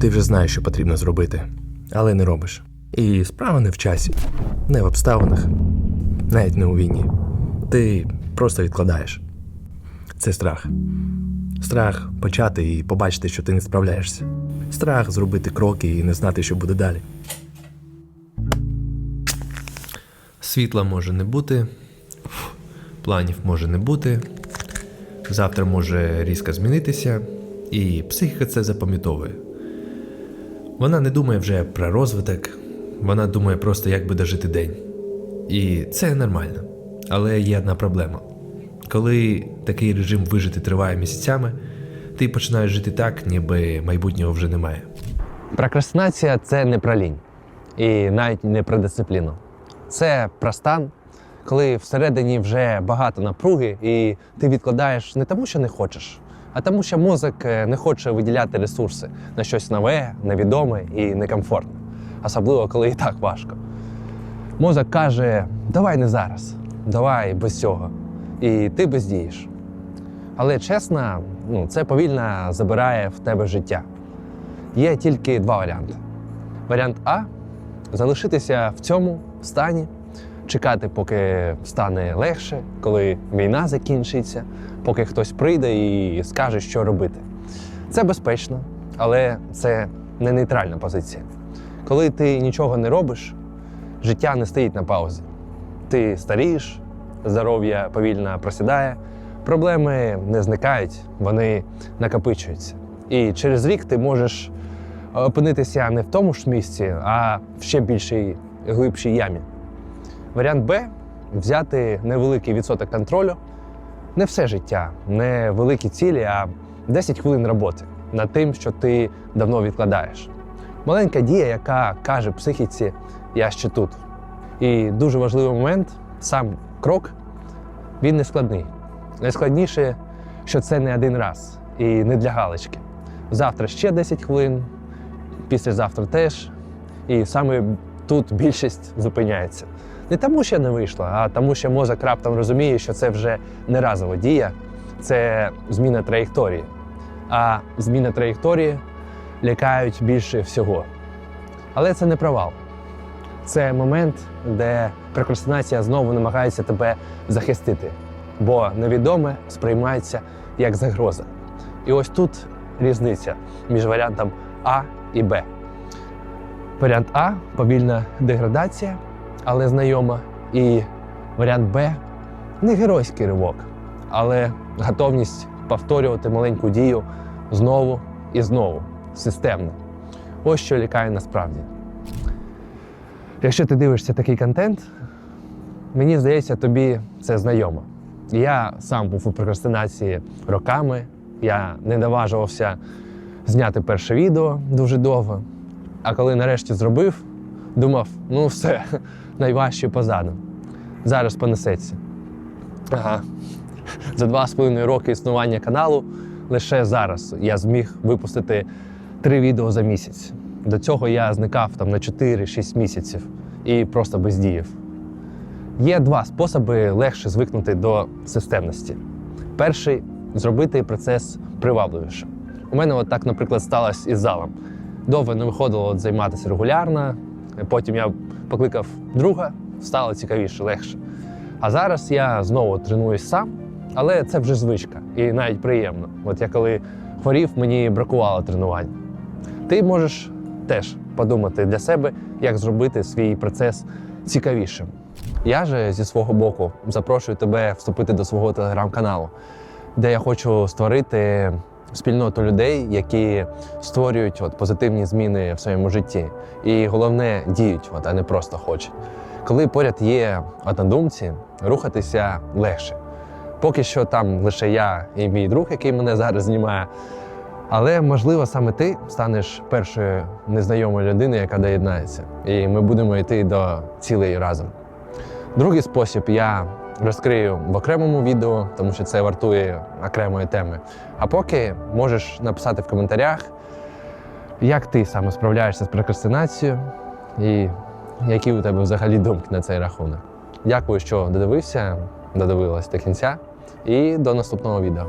Ти вже знаєш, що потрібно зробити, але не робиш. І справа не в часі, не в обставинах, навіть не у війні. Ти просто відкладаєш. Це страх. Страх почати і побачити, що ти не справляєшся. Страх зробити кроки і не знати, що буде далі. Світла може не бути, планів може не бути, завтра може різко змінитися, і психіка це запам'ятовує. Вона не думає вже про розвиток, вона думає просто, як би дожити день. І це нормально. Але є одна проблема. Коли такий режим вижити триває місяцями, ти починаєш жити так, ніби майбутнього вже немає. Прокрастинація це не про лінь і навіть не про дисципліну. Це про стан, коли всередині вже багато напруги, і ти відкладаєш не тому, що не хочеш, а тому, що мозок е, не хоче виділяти ресурси на щось нове, невідоме і некомфортне. Особливо, коли і так важко. Мозок каже: давай не зараз, давай без цього. І ти бездієш. Але чесно, ну, це повільно забирає в тебе життя. Є тільки два варіанти. Варіант А залишитися в цьому стані, чекати, поки стане легше, коли війна закінчиться, поки хтось прийде і скаже, що робити. Це безпечно, але це не нейтральна позиція. Коли ти нічого не робиш, життя не стоїть на паузі. Ти старієш, здоров'я повільно просідає, проблеми не зникають, вони накопичуються. І через рік ти можеш опинитися не в тому ж місці, а в ще більшій глибшій ямі. Варіант Б взяти невеликий відсоток контролю, не все життя, не великі цілі, а 10 хвилин роботи над тим, що ти давно відкладаєш. Маленька дія, яка каже психіці, я ще тут. І дуже важливий момент, сам крок, він не складний. Найскладніше, що це не один раз і не для галочки. Завтра ще 10 хвилин, післязавтра теж. І саме тут більшість зупиняється. Не тому, що не вийшло, а тому, що мозок раптом розуміє, що це вже не разова дія, це зміна траєкторії. А зміна траєкторії лякають більше всього. Але це не провал. Це момент, де прокрастинація знову намагається тебе захистити, бо невідоме сприймається як загроза. І ось тут різниця між варіантом А і Б. Варіант А повільна деградація, але знайома. І варіант Б не геройський ривок, але готовність повторювати маленьку дію знову і знову, системно. Ось що лякає насправді. Якщо ти дивишся такий контент, мені здається, тобі це знайомо. Я сам був у прокрастинації роками, я не наважувався зняти перше відео дуже довго. А коли нарешті зробив, думав, ну все, найважче позаду. Зараз понесеться. Ага. За два з половиною роки існування каналу лише зараз я зміг випустити три відео за місяць. До цього я зникав там на 4-6 місяців і просто бездіяв. Є два способи легше звикнути до системності. Перший зробити процес привабливішим. У мене от так, наприклад, сталося із залом. Довго не виходило от займатися регулярно. Потім я покликав друга, стало цікавіше, легше. А зараз я знову тренуюсь сам, але це вже звичка і навіть приємно. От я коли хворів, мені бракувало тренувань. Ти можеш теж подумати для себе, як зробити свій процес цікавішим. Я же зі свого боку запрошую тебе вступити до свого телеграм-каналу, де я хочу створити спільноту людей, які створюють от, позитивні зміни в своєму житті. І головне діють, от, а не просто хочуть. Коли поряд є однодумці, рухатися легше. Поки що там лише я і мій друг, який мене зараз знімає. Але можливо саме ти станеш першою незнайомою людиною, яка доєднається, і ми будемо йти до цілей разом. Другий спосіб я розкрию в окремому відео, тому що це вартує окремої теми. А поки можеш написати в коментарях, як ти саме справляєшся з прокрастинацією і які у тебе взагалі думки на цей рахунок. Дякую, що додивився, додивилась до кінця, і до наступного відео.